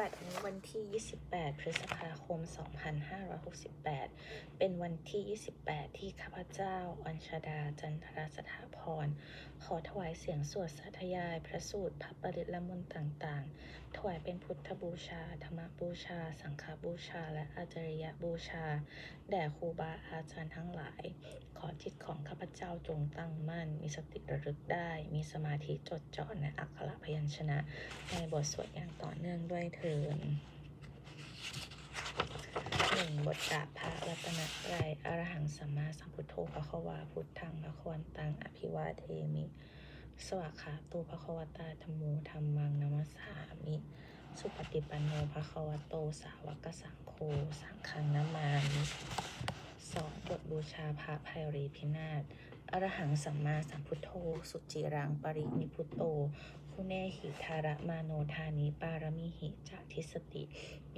บัดนี้วันที่ 28 พฤษภาคม 2568 เป็นวันที่ 28 ที่ข้าพเจ้า อัญชดา จันทรสถาพร ขอถวายเสียงสวดสาธยาย พระสูตรพระปริตละมนต์ต่างๆ ถวายเป็นพุทธบูชา ธรรมบูชา สังฆบูชา และอาจริยบูชา แด่ครูบาอาจารย์ทั้งหลาย ขอจิตของข้าพเจ้าจงตั้งมั่น มีสติระลึกได้ มีสมาธิจดจ่อในอักขระพยัญชนะ ในบทสวดอย่างต่อเนื่องด้วยเทินหนึ่งบทกราพระรัตนตรัยอรหังสัมมาสัมพุทโธพระควาพุทธังพระควันตังอภิวาเทมิ สวากขาตูพระควตาธรรมโมธรรมังนัมสสามิ สุปฏิปันโนภะควโตสาวกสังโฆสังฆังนามามิสองบทบูชาพระภัยรีพินาศอรหังสัมมาสัมพุทโธ สุจิรังปรินิพุตโต คุเนหิทาระมาโนทานิปารมิหิจะทิสติ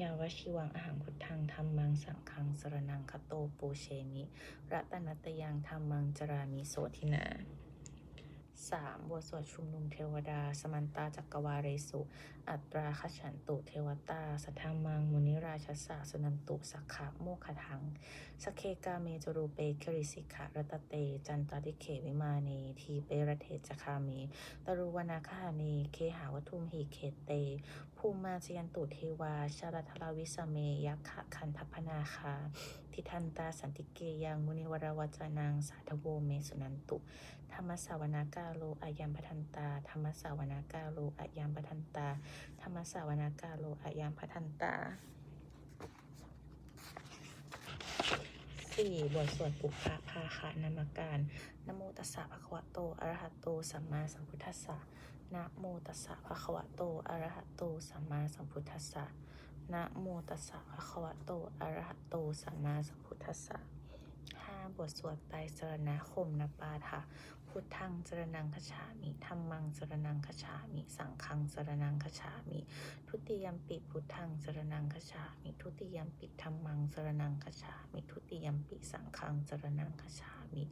ยาวชิวังอาหารพุทธังธรรมังสังฆังสรนังคโตปูเชมิ รัตนัตยังธรรมังจรามิโสทินา สามบทสวดชุมนุมเทวดา สมันตาจักรวาเรสุ อัตราคฉันตุเทวตา สัทธามังมุนิราชสาสนันตุสักขะโมคทังสเคกาเมจรูเปคริสิกะรัตเต จันตติเขวิมาเนทีเปรเทจคาเมตรุวนาคาเนเคหาวทุมหิเขเต ภูมิมาจยันตุเทวา ชาลทลาวิสเมยักขะคันทัพนาคา ทิทันตาสันติเกยังมุนิวรวจานังสาธโวเมสุนันตุ ธรรมสาวนากาโลอายัมพัทันตา ธรรมสาวนากาโลอายัมพัทันตา ธรรมสาวนากาโลอายัมพัทันตาสี่บทสวดปุพพะภาคะนามการนะโมตัสสะภะคะวะโตอะระหะโตสัมมาสัมพุทธัสสะนะโมตัสสะภะคะวะโตอะระหะโตสัมมาสัมพุทธัสสะนะโมตัสสะภะคะวะโตอะระหะโตสัมมาสัมพุทธัสสะห้าบทสวดไตรสรณคมนปาฐะ พุทธังสรนังคฉามิธรรมังสรนังคฉามิสังฆังสรนังคฉามิทุติยมปิพุทธังสรนังคฉามิทุติยมปิธรรมังสรนังคฉามิทุติยมปิสังฆังสรนังคฉามิ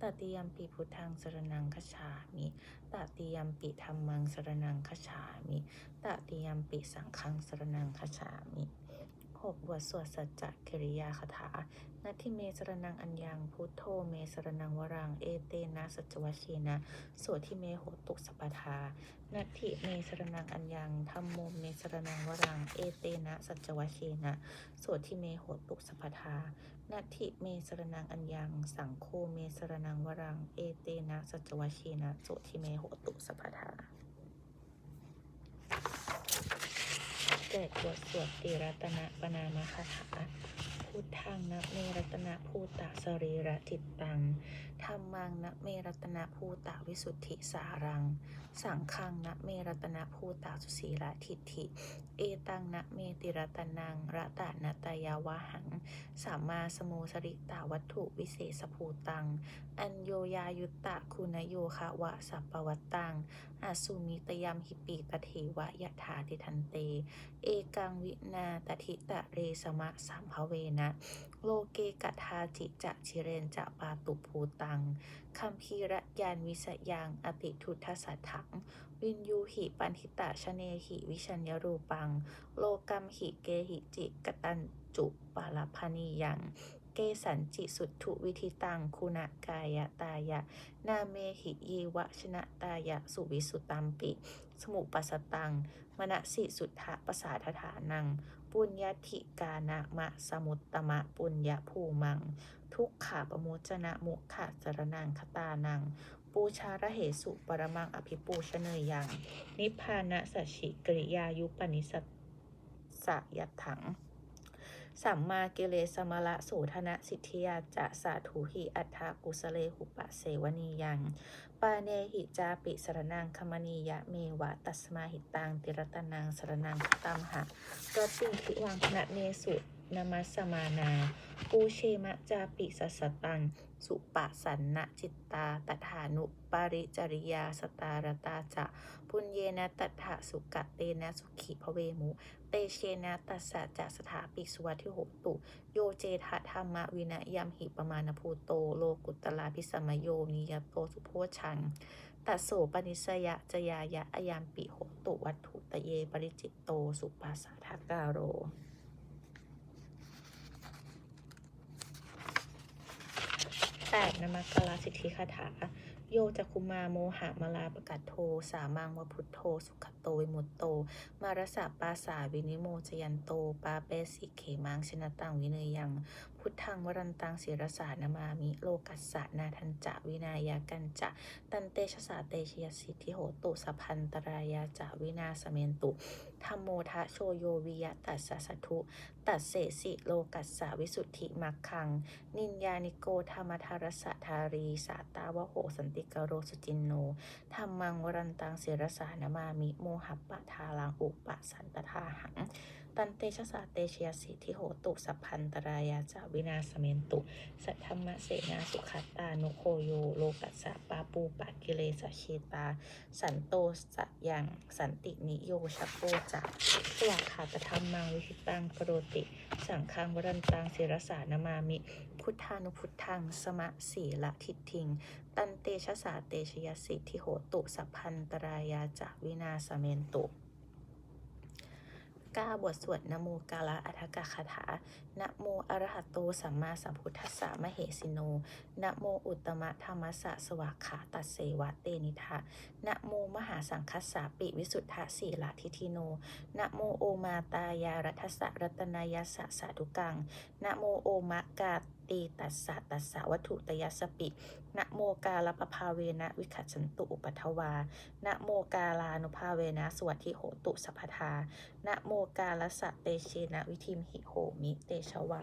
ตติยมปิพุทธังสรนังคฉามิตติยมปิธรรมังสรนังคฉามิตติยมปิสังฆังสรนังคฉามิ หกบทสวดสัจจกิริยาคาถานาทิเมสรนังอัญญังพุทโธเมสรนังวรัง เอเตนะสัจวชีนะโสทิเมโหตุสัพพทานาทิเมสรนังอัญญังธรรมโมเมสรนังวรัง เอเตนะสัจวชีนะโสทิเมโหตุสัพพทานาทิเมสรนังอัญญัง สังโฆเมสรนังวรัง เอเตนะสัจวชีนะโสทิเมโหตุสัพพทา เกิดบทสวดติรัตนปนามคาถา พุทธังนะเมรัตนะภูตะสรีระจิตตัง ธรรมังนะเมรัตนะภูตะวิสุทธิสารัง สังฆังนะเมรัตนะภูตะสุสีระทิฏฐิ เอตังนะเมติรัตนังระตะนตายาวหังสัมมาสโมสริตาวัตถุวิเศษภูตัง อัญโยยายุตตะคุณโยคะวะสัปปวัตตังอาสุมิตยามหิปีตเทวะยะถาติทันเต เอกังวินาตถิตะเรสมะสัมภเวนะ โลเกกทาจิจะชิเรนจะปาตุภูตังคัมภีระยานวิสยังอติทุทธสัทถัง วินยูหิปันหิตะชเนหิวิชัญญรูปัง โลกัมหิเกหิจิกตันจุปาลพานียัง เกสันจิสุทธุวิธิตัง คุณกายตายะ นาเมหิยีวชนะตายะ สุวิสุตัมปิ สมุปัสตัง มณสิสุทธะปสาทฐานัง ปุญญธิกานะมะสมุตตมะปุญญภูมัง ทุกขาปโมจนะมุขะสรนังคตานัง ปูชาระเหสุปรมังอภิปูชเนยยัง นิพพานะสัชิกริยายุปนิสัสสะยัตถัง สัมมาเกเลสมละโสธนะสิทธิยาจะสาธุหิอัฏฐากุสเลหุปะเสวนียังปาเนหิจาปิสรนังคมณียะเมวะตัสมาหิตังติรตนังสรนังตัมหะกติงทิวังพนะเนสุ นามัสมานาปูเชมะจาปิสัสตัง สุปะสันนะจิตตาตถานุปริจริยาสตารตาจะ ปุญเยนะตัฏฐะสุกะเตนะสุขีพเวมุ เตเชนะตัสสะจะสถาปิสุวัติโหตุ โยเจทะธรรมวินะยมหิปมาณภูโตโลกุตลาพิสมโยนิยโตสุโพชังตัโสปนิสยะจยายะอายามปิโหตุวัตถุตะเยปริจิตโตสุปาสาทากาโร 8. นมักกลาสิทธิคาถา โยจักคุมาโมหะมาลาประกาศโท สามังวพุทโธ สุขโตวิมุตโต มารสะปาสาวินิโมจยันโต ปาเปสิเขมังชนะตังวิเนยยัง พุทธังวรันตังศิรสานามามิ โลกัสสะนาทันจะวินายากันจะ ตันเตชะสาเตชยสิทธิโหตุสพันตรายาจะวินาสเมนตุธรรมโมทะโชโยวิยะตัสสะสัทธุตัดเสสิโลกัสสะวิสุทธิมักขัง นินยานิโกธรรมทารสะทารี สาตาวโหสันติกโรสุจินโนธรรมังวรันตังศิรสานามามิ โมหัปปะทาลังอุปะสันตทาหัง ตันเตชะสาเตชยสิทธิโหตุสัพพันตรายาจาวินาสเมนตุสัทธรรมเสนาสุขัตตานุโคโยโลกัสสะปาปูปะกิเลสเชตา สันโตสะยังสันตินิโยชัปโปจะสวากขาตธรรมังวิหิตังกโรติ สังฆังวรันตังศิรสานามามิ พุทธานุพุทธังสมะสีละทิฏฐิง ตันเตชะสาเตชยสิทธิโหตุสัพพันตรายาจะวินาสเมนตุ ก้าบทสวดนโมกาลาอัฏฐกคาถา นะโมอรหัตโตสัมมาสัมพุทธัสสะมะเหสิโน นะโมอุตตมะธรรมสสะสวากขาตัสเสวะเตนิทะนะโมมหาสังคัสสะปิวิสุทธะสีลาทิทิโน นะโมโอมาตายารัทสะรัตนายสสะสาธุกัง นะโมโอมะกาตีตัสสะตัสสะวัตถุตยัสปิ นะโมกาลปภาเวนะวิคัจฉันตุอุปัทวา นะโมกาลานุภาเวนะสวัสดิโหตุสัพพทา นะโมกาลสะเตเชนะวิธิมหิโหมิเตชวา